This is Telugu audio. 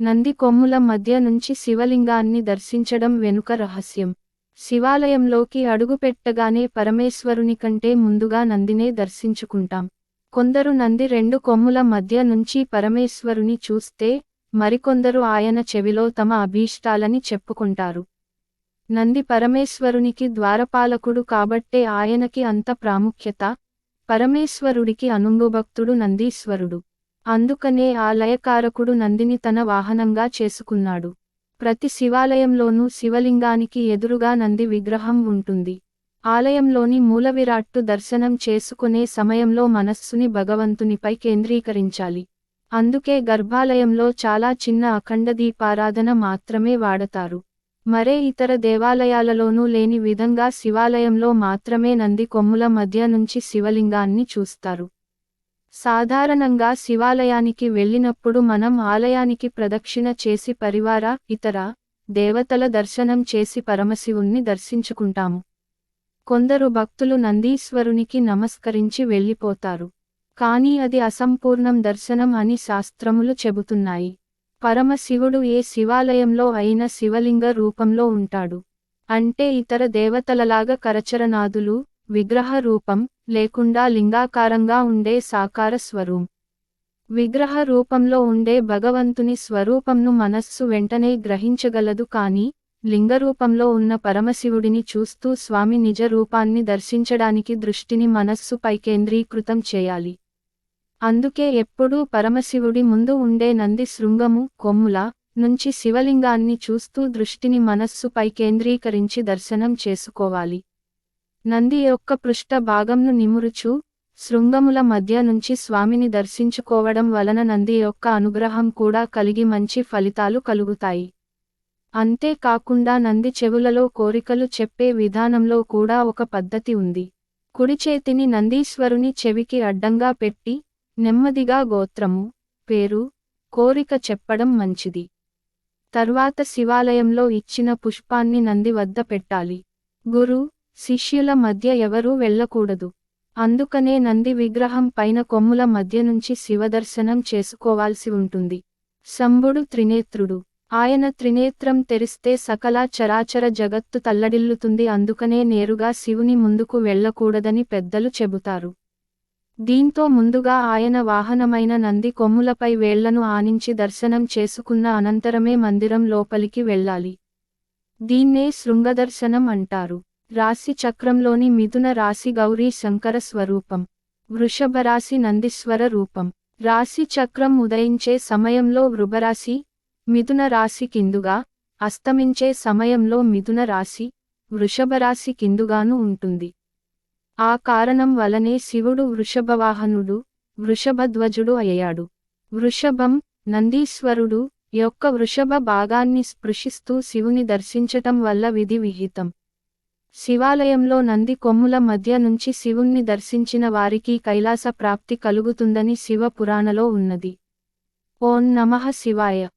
నంది కొమ్ముల మధ్య నుంచి శివలింగాన్ని దర్శించడం వెనుక రహస్యం. శివాలయంలోకి అడుగుపెట్టగానే పరమేశ్వరుని కంటే ముందుగా నందినే దర్శించుకుంటాం. కొందరు నంది రెండు కొమ్ముల మధ్య నుంచి పరమేశ్వరుని చూస్తే మరికొందరు ఆయన చెవిలో తమ అభీష్టాలని చెప్పుకుంటారు. నంది పరమేశ్వరునికి ద్వారపాలకుడు కాబట్టే ఆయనకి అంత ప్రాముఖ్యత పరమేశ్వరుడికి అనుంగుభక్తుడు నందీశ్వరుడు. అందుకనే ఆ లయకారకుడు నందిని తన వాహనంగా చేసుకున్నాడు. ప్రతి శివాలయంలోనూ శివలింగానికి ఎదురుగా నంది విగ్రహం ఉంటుంది. ఆలయంలోని మూలవిరాట్టు దర్శనం చేసుకునే సమయంలో మనస్సుని భగవంతునిపై కేంద్రీకరించాలి. అందుకే గర్భాలయంలో చాలా చిన్న అఖండ దీపారాధన మాత్రమే వాడతారు. మరే ఇతర దేవాలయాలలోనూ లేని విధంగా శివాలయంలో మాత్రమే నంది కొమ్ముల మధ్య నుంచి శివలింగాన్ని చూస్తారు. సాధారణంగా శివాలయానికి వెళ్ళినప్పుడు మనం ఆలయానికి ప్రదక్షిణ చేసి పరివార ఇతర దేవతల దర్శనం చేసి పరమశివుణ్ణి దర్శించుకుంటాము. కొందరు భక్తులు నందీశ్వరునికి నమస్కరించి వెళ్ళిపోతారు. కానీ అది అసంపూర్ణం దర్శనం అని శాస్త్రములు చెబుతున్నాయి. పరమశివుడు ఏ శివాలయంలో అయిన శివలింగ రూపంలో ఉంటాడు. అంటే ఇతర దేవతలలాగా కరచరనాదులు విగ్రహ రూపం లేకుండా లింగాకారంగా ఉండే సాకార స్వరూం. విగ్రహ రూపంలో ఉండే భగవంతుని స్వరూపంను మనస్సు వెంటనే గ్రహించగలదు కాని లింగరూపంలో ఉన్న పరమశివుడిని చూస్తూ స్వామి నిజ రూపాన్ని దర్శించడానికి దృష్టిని మనస్సుపై కేంద్రీకృతం చేయాలి. అందుకే ఎప్పుడూ పరమశివుడి ముందు ఉండే నంది శృంగము కొమ్ముల నుంచి శివలింగాన్ని చూస్తూ దృష్టిని మనస్సుపై కేంద్రీకరించి దర్శనం చేసుకోవాలి. నంది యొక్క పృష్ఠ భాగంను నిమురుచు శృంగముల మధ్య నుంచి స్వామిని దర్శించుకోవడం వలన నంది యొక్క అనుగ్రహం కూడా కలిగి మంచి ఫలితాలు కలుగుతాయి. అంతేకాకుండా నంది చెవులలో కోరికలు చెప్పే విధానంలో కూడా ఒక పద్ధతి ఉంది. కుడి చేతిని నందీశ్వరుని చెవికి అడ్డంగా పెట్టి నెమ్మదిగా గోత్రము పేరు కోరిక చెప్పడం మంచిది. తర్వాత శివాలయంలో ఇచ్చిన పుష్పాన్ని నంది వద్ద పెట్టాలి. గురు శిష్యుల మధ్య ఎవరూ వెళ్ళకూడదు. అందుకనే నంది విగ్రహం పైన కొమ్ముల మధ్య నుంచి శివదర్శనం చేసుకోవాల్సి ఉంటుంది. శంభుడు త్రినేత్రుడు. ఆయన త్రినేత్రం తెరిస్తే సకల చరాచర జగత్తు తల్లడిల్లుతుంది. అందుకనే నేరుగా శివుని ముందుకు వెళ్ళకూడదని పెద్దలు చెబుతారు. దీంతో ముందుగా ఆయన వాహనమైన నంది కొమ్ములపై వేళ్ళను ఆనించి దర్శనం చేసుకున్న అనంతరమే మందిరం లోపలికి వెళ్ళాలి. దీన్నే శృంగదర్శనం అంటారు. రాశి చక్రంలోని మిథున రాశి గౌరీ శంకర స్వరూపం. వృషభ రాశి నందీశ్వర రూపం. రాశి చక్రం ఉదయించే సమయంలో వృభరాశి మిథున రాశి కిందుగా అస్తమించే సమయంలో మిథున రాశి వృషభ రాశి కిందుగాను ఉంటుంది. ఆ కారణం వలనే శివుడు వృషభవాహనుడు వృషభధ్వజుడు అయ్యాడు. వృషభం నందీశ్వరుడు యొక్క వృషభ భాగాన్ని స్పృశిస్తూ శివుని దర్శించటం వల్ల విధి విహితం. శివాలయంలో నంది కొమ్ముల మధ్య నుంచి శివుణ్ణి దర్శించిన వారికి కైలాస ప్రాప్తి కలుగుతుందని శివ పురాణలో ఉన్నది. ఓం నమః శివాయ.